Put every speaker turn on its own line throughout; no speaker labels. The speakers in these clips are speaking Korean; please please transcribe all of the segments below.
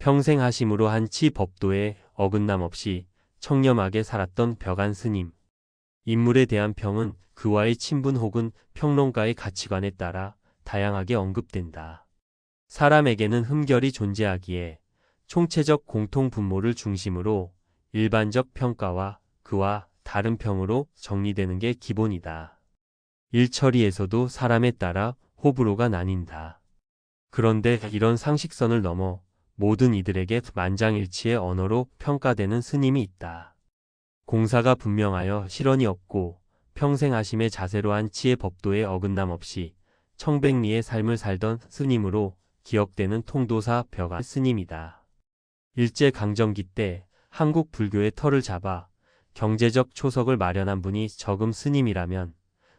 평생 하심으로 한치 법도에 어긋남 없이 청렴하게 살았던 벽안 스님. 인물에 대한 평은 그와의 친분 혹은 평론가의 가치관에 따라 다양하게 언급된다. 사람에게는 흠결이 존재하기에 총체적 공통 분모를 중심으로 일반적 평가와 그와 다른 평으로 정리되는 게 기본이다. 일처리에서도 사람에 따라 호불호가 나뉜다. 그런데 이런 상식선을 넘어 모든 이들에게 만장일치의 언어로 평가되는 스님이 있다. 공사가 분명하여 실언이 없고 평생 하심의 자세로 한 치의 법도에 어긋남 없이 청백리의 삶을 살던 스님으로 기억되는 통도사 벽안 스님이다. 일제 강점기 때 한국 불교의 털을 잡아 경제적 초석을 마련한 분이 적음 스님이라면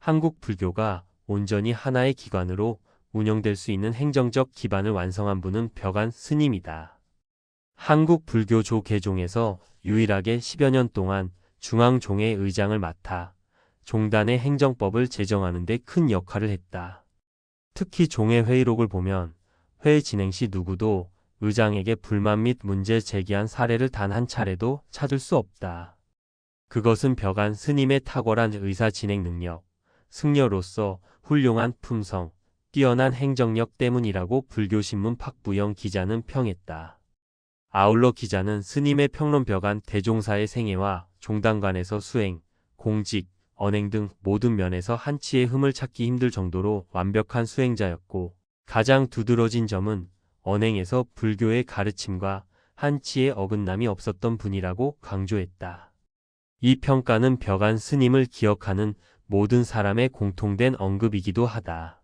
한국 불교가 온전히 하나의 기관으로 운영될 수 있는 행정적 기반을 완성한 분은 벽안 스님이다. 한국 불교조 개종에서 유일하게 10여 년 동안 중앙종회 의장을 맡아 종단의 행정법을 제정하는 데 큰 역할을 했다. 특히 종회 회의록을 보면 회의 진행 시 누구도 의장에게 불만 및 문제 제기한 사례를 단 한 차례도 찾을 수 없다. 그것은 벽안 스님의 탁월한 의사 진행 능력, 승려로서 훌륭한 품성, 뛰어난 행정력 때문이라고 불교신문 박부영 기자는 평했다. 아울러 기자는 스님의 평론 벽안 대종사의 생애와 종단관에서 수행, 공직, 언행 등 모든 면에서 한치의 흠을 찾기 힘들 정도로 완벽한 수행자였고 가장 두드러진 점은 언행에서 불교의 가르침과 한치의 어긋남이 없었던 분이라고 강조했다. 이 평가는 벽안 스님을 기억하는 모든 사람의 공통된 언급이기도 하다.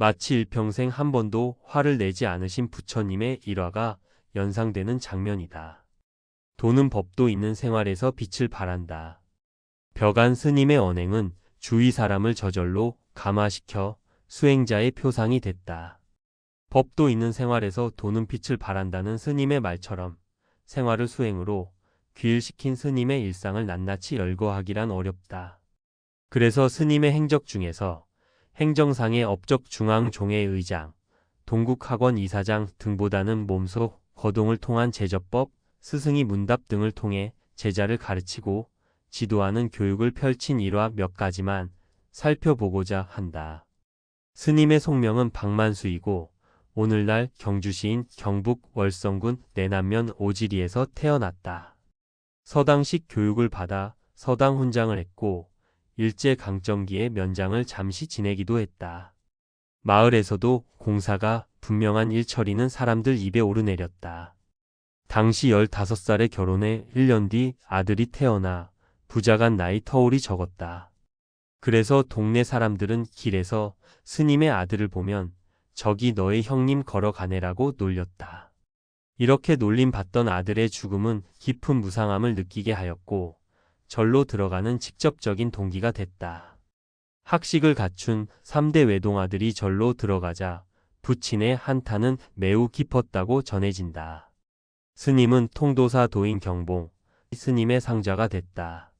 마치 일평생 한 번도 화를 내지 않으신 부처님의 일화가 연상되는 장면이다. 도는 법도 있는 생활에서 빛을 발한다. 벽안 스님의 언행은 주위 사람을 저절로 감화시켜 수행자의 표상이 됐다. 법도 있는 생활에서 도는 빛을 발한다는 스님의 말처럼 생활을 수행으로 귀일시킨 스님의 일상을 낱낱이 열거하기란 어렵다. 그래서 스님의 행적 중에서 행정상의 업적 중앙종회 의장, 동국학원 이사장 등보다는 몸소 거동을 통한 제저법, 스승이 문답 등을 통해 제자를 가르치고 지도하는 교육을 펼친 일화 몇 가지만 살펴보고자 한다. 스님의 속명은 박만수이고 오늘날 경주시인 경북 월성군 내남면 오지리에서 태어났다. 서당식 교육을 받아 서당 훈장을 했고 일제 강점기에 면장을 잠시 지내기도 했다. 마을에서도 공사가 분명한 일처리는 사람들 입에 오르내렸다. 당시 15살에 결혼해 1년 뒤 아들이 태어나 부자간 나이 터울이 적었다. 그래서 동네 사람들은 길에서 스님의 아들을 보면 저기 너의 형님 걸어가네라고 놀렸다. 이렇게 놀림 받던 아들의 죽음은 깊은 무상함을 느끼게 하였고 절로 들어가는 직접적인 동기가 됐다. 학식을 갖춘 3대 외동아들이 절로 들어가자 부친의 한탄은 매우 깊었다고 전해진다. 스님은 통도사 도인 경봉, 스님의 상자가 됐다.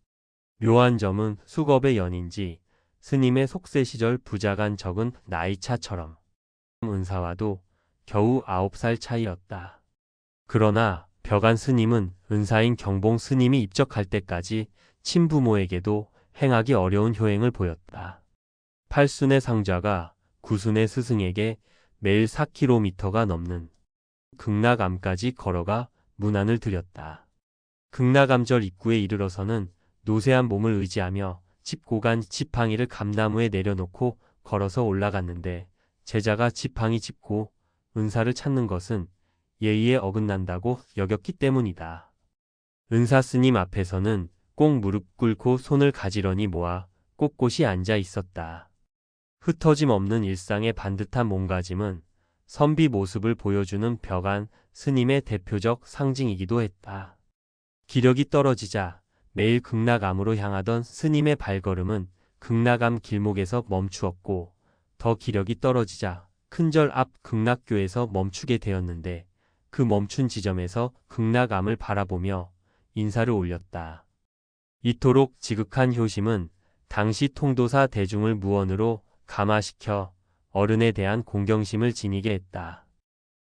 묘한 점은 수겁의 연인지 스님의 속세 시절 부자간 적은 나이차처럼 은사와도 겨우 9살 차이였다. 그러나 벽안 스님은 은사인 경봉 스님이 입적할 때까지 친부모에게도 행하기 어려운 효행을 보였다. 팔순의 상자가 구순의 스승에게 매일 4km가 넘는 극락암까지 걸어가 문안을 드렸다. 극락암절 입구에 이르러서는 노쇠한 몸을 의지하며 집고간 지팡이를 감나무에 내려놓고 걸어서 올라갔는데 제자가 지팡이 짚고 은사를 찾는 것은 예의에 어긋난다고 여겼기 때문이다. 은사 스님 앞에서는 꼭 무릎 꿇고 손을 가지런히 모아 꼿꼿이 앉아 있었다. 흩어짐 없는 일상의 반듯한 몸가짐은 선비 모습을 보여주는 벽안 스님의 대표적 상징이기도 했다. 기력이 떨어지자 매일 극락암으로 향하던 스님의 발걸음은 극락암 길목에서 멈추었고 더 기력이 떨어지자 큰절 앞 극락교에서 멈추게 되었는데 그 멈춘 지점에서 극락암을 바라보며 인사를 올렸다. 이토록 지극한 효심은 당시 통도사 대중을 무언으로 감화시켜 어른에 대한 공경심을 지니게 했다.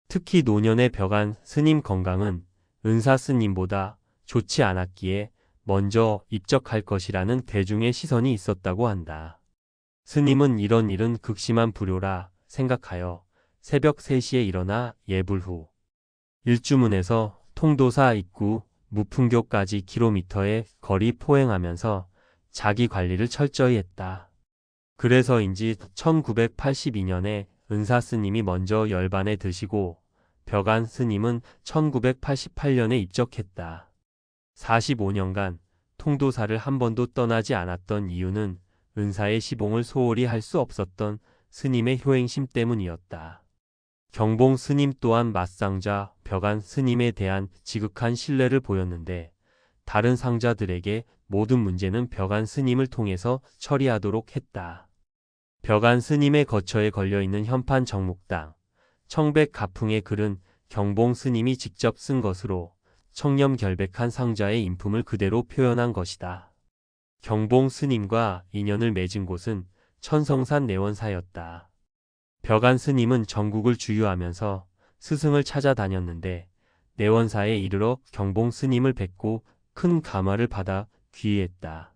특히 노년의 벽안 스님 건강은 은사 스님보다 좋지 않았기에 먼저 입적할 것이라는 대중의 시선이 있었다고 한다. 스님은 이런 일은 극심한 불효라 생각하여 새벽 3시에 일어나 예불 후 일주문에서 통도사 입구 무풍교까지 킬로미터의 거리 포행하면서 자기 관리를 철저히 했다. 그래서인지 1982년에 은사 스님이 먼저 열반에 드시고 벽안 스님은 1988년에 입적했다. 45년간 통도사를 한 번도 떠나지 않았던 이유는 은사의 시봉을 소홀히 할 수 없었던 스님의 효행심 때문이었다. 경봉 스님 또한 맞상자 벽안 스님에 대한 지극한 신뢰를 보였는데 다른 상자들에게 모든 문제는 벽안 스님을 통해서 처리하도록 했다. 벽안 스님의 거처에 걸려있는 현판 정묵당, 청백 가풍의 글은 경봉 스님이 직접 쓴 것으로 청렴 결백한 상자의 인품을 그대로 표현한 것이다. 경봉 스님과 인연을 맺은 곳은 천성산 내원사였다. 벽안 스님은 전국을 주유하면서 스승을 찾아다녔는데 내원사에 이르러 경봉 스님을 뵙고 큰 감화를 받아 귀의했다.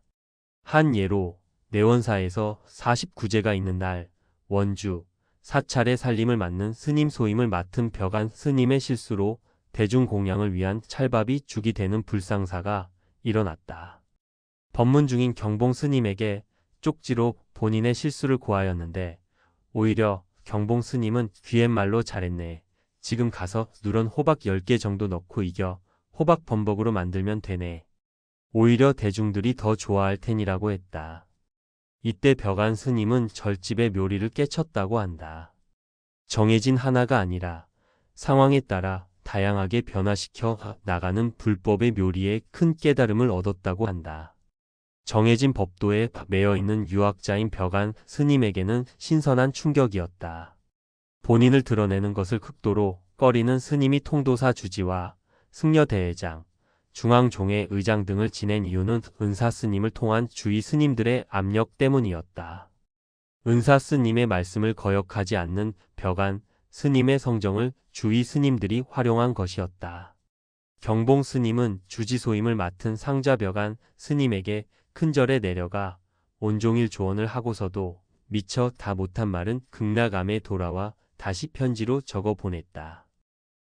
한 예로 내원사에서 49제가 있는 날 원주 사찰의 살림을 맡는 스님 소임을 맡은 벽안 스님의 실수로 대중 공양을 위한 찰밥이 죽이 되는 불상사가 일어났다. 법문 중인 경봉 스님에게 쪽지로 본인의 실수를 고하였는데 오히려 경봉 스님은 귀옛말로 잘했네. 지금 가서 누런 호박 10개 정도 넣고 이겨 호박 범벅으로 만들면 되네. 오히려 대중들이 더 좋아할 테니라고 했다. 이때 벽안 스님은 절집의 묘리를 깨쳤다고 한다. 정해진 하나가 아니라 상황에 따라 다양하게 변화시켜 나가는 불법의 묘리에 큰 깨달음을 얻었다고 한다. 정해진 법도에 매여 있는 유학자인 벽안 스님에게는 신선한 충격이었다. 본인을 드러내는 것을 극도로 꺼리는 스님이 통도사 주지와 승려대회장, 중앙종회 의장 등을 지낸 이유는 은사 스님을 통한 주위 스님들의 압력 때문이었다. 은사 스님의 말씀을 거역하지 않는 벽안 스님의 성정을 주위 스님들이 활용한 것이었다. 경봉 스님은 주지소임을 맡은 상자 벽안 스님에게 큰 절에 내려가 온종일 조언을 하고서도 미처 다 못한 말은 극락암에 돌아와 다시 편지로 적어 보냈다.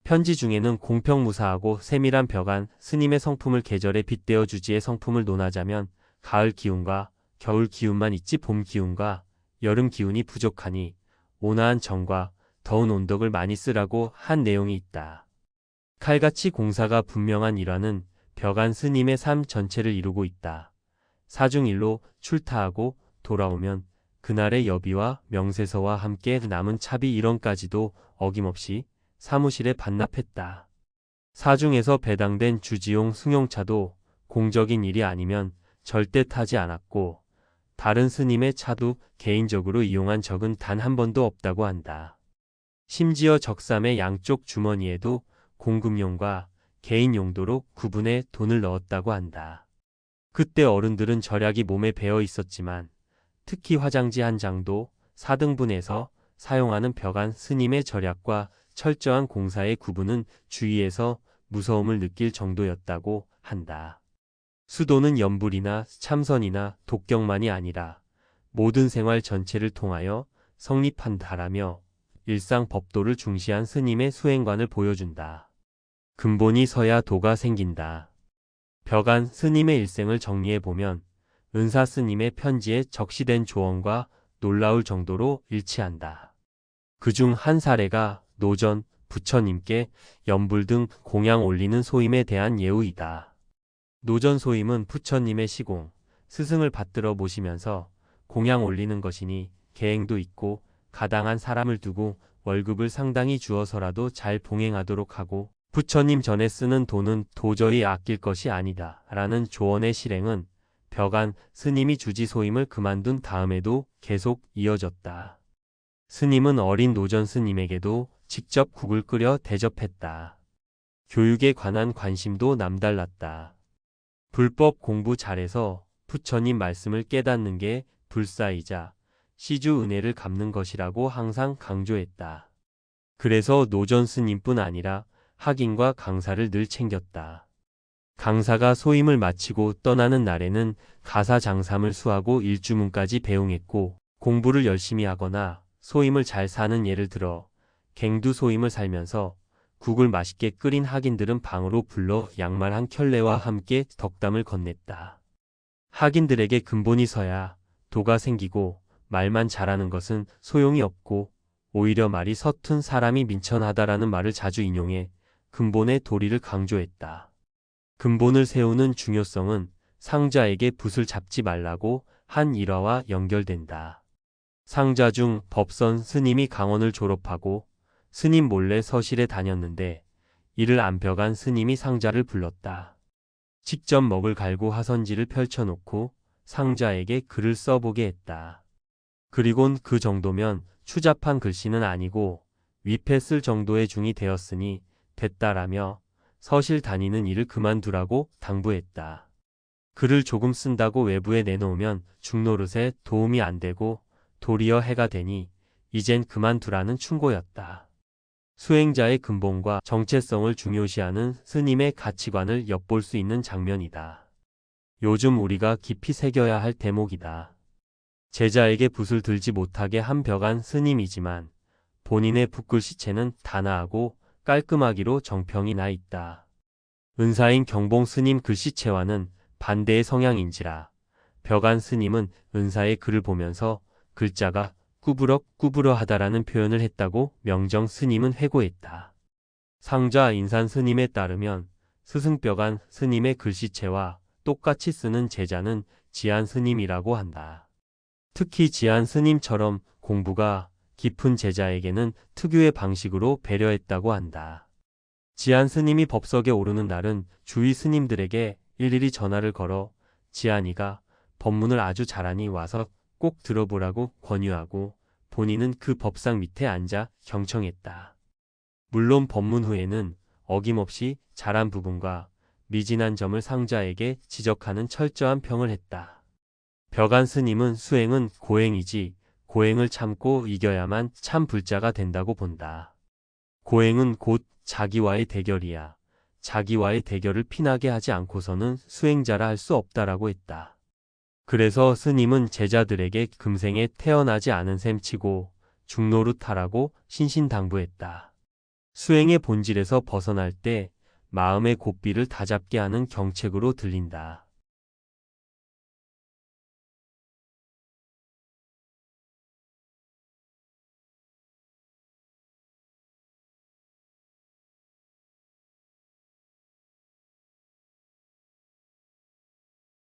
편지 중에는 공평무사하고 세밀한 벽안 스님의 성품을 계절에 빗대어 주지의 성품을 논하자면 가을 기운과 겨울 기운만 있지 봄 기운과 여름 기운이 부족하니 온화한 정과 더운 온덕을 많이 쓰라고 한 내용이 있다. 칼같이 공사가 분명한 일화는 벽안 스님의 삶 전체를 이루고 있다. 사중일로 출타하고 돌아오면 그날의 여비와 명세서와 함께 남은 차비 1원까지도 어김없이 사무실에 반납했다. 사중에서 배당된 주지용 승용차도 공적인 일이 아니면 절대 타지 않았고 다른 스님의 차도 개인적으로 이용한 적은 단 한 번도 없다고 한다. 심지어 적삼의 양쪽 주머니에도 공금용과 개인 용도로 구분해 돈을 넣었다고 한다. 그때 어른들은 절약이 몸에 배어 있었지만 특히 화장지 한 장도 4등분해서 사용하는 벽안 스님의 절약과 철저한 공사의 구분은 주위에서 무서움을 느낄 정도였다고 한다. 수도는 연불이나 참선이나 독경만이 아니라 모든 생활 전체를 통하여 성립한다라며 일상 법도를 중시한 스님의 수행관을 보여준다. 근본이 서야 도가 생긴다. 벽안 스님의 일생을 정리해보면 은사 스님의 편지에 적시된 조언과 놀라울 정도로 일치한다. 그중 한 사례가 노전, 부처님께 연불 등 공양 올리는 소임에 대한 예우이다. 노전 소임은 부처님의 시공, 스승을 받들어 모시면서 공양 올리는 것이니 계행도 있고 가당한 사람을 두고 월급을 상당히 주어서라도 잘 봉행하도록 하고 부처님 전에 쓰는 돈은 도저히 아낄 것이 아니다. 라는 조언의 실행은 벽안 스님이 주지 소임을 그만둔 다음에도 계속 이어졌다. 스님은 어린 노전 스님에게도 직접 국을 끓여 대접했다. 교육에 관한 관심도 남달랐다. 불법 공부 잘해서 부처님 말씀을 깨닫는 게 불사이자 시주 은혜를 갚는 것이라고 항상 강조했다. 그래서 노전 스님뿐 아니라 학인과 강사를 늘 챙겼다. 강사가 소임을 마치고 떠나는 날에는 가사 장삼을 수하고 일주문까지 배웅했고 공부를 열심히 하거나 소임을 잘 사는 예를 들어 갱두 소임을 살면서 국을 맛있게 끓인 학인들은 방으로 불러 양말 한 켤레와 함께 덕담을 건넸다. 학인들에게 근본이 서야 도가 생기고 말만 잘하는 것은 소용이 없고 오히려 말이 서툰 사람이 민천하다라는 말을 자주 인용해 근본의 도리를 강조했다. 근본을 세우는 중요성은 상자에게 붓을 잡지 말라고 한 일화와 연결된다. 상자 중 법선 스님이 강원을 졸업하고 스님 몰래 서실에 다녔는데 이를 안 펴간 스님이 상자를 불렀다. 직접 먹을 갈고 하선지를 펼쳐놓고 상자에게 글을 써보게 했다. 그리곤 그 정도면 추잡한 글씨는 아니고 위패 쓸 정도의 중이 되었으니 됐다라며 서실 다니는 일을 그만두라고 당부했다. 글을 조금 쓴다고 외부에 내놓으면 중노릇에 도움이 안 되고 도리어 해가 되니 이젠 그만두라는 충고였다. 수행자의 근본과 정체성을 중요시하는 스님의 가치관을 엿볼 수 있는 장면이다. 요즘 우리가 깊이 새겨야 할 대목이다. 제자에게 붓을 들지 못하게 한 벽안 스님이지만 본인의 붓글씨체는 단아하고 깔끔하기로 정평이 나 있다. 은사인 경봉 스님 글씨체와는 반대의 성향인지라 벽안 스님은 은사의 글을 보면서 글자가 꾸부럭꾸부러하다라는 표현을 했다고 명정 스님은 회고했다. 상자 인산 스님에 따르면 스승벽안 스님의 글씨체와 똑같이 쓰는 제자는 지안 스님이라고 한다. 특히 지안 스님처럼 공부가 깊은 제자에게는 특유의 방식으로 배려했다고 한다. 지안 스님이 법석에 오르는 날은 주위 스님들에게 일일이 전화를 걸어 지안이가 법문을 아주 잘하니 와서 꼭 들어보라고 권유하고 본인은 그 법상 밑에 앉아 경청했다. 물론 법문 후에는 어김없이 잘한 부분과 미진한 점을 상자에게 지적하는 철저한 평을 했다. 벽안 스님은 수행은 고행이지 고행을 참고 이겨야만 참 불자가 된다고 본다. 고행은 곧 자기와의 대결이야. 자기와의 대결을 피나게 하지 않고서는 수행자라 할 수 없다라고 했다. 그래서 스님은 제자들에게 금생에 태어나지 않은 셈 치고 중노릇하라고 신신당부했다. 수행의 본질에서 벗어날 때 마음의 고삐를 다잡게 하는 경책으로 들린다.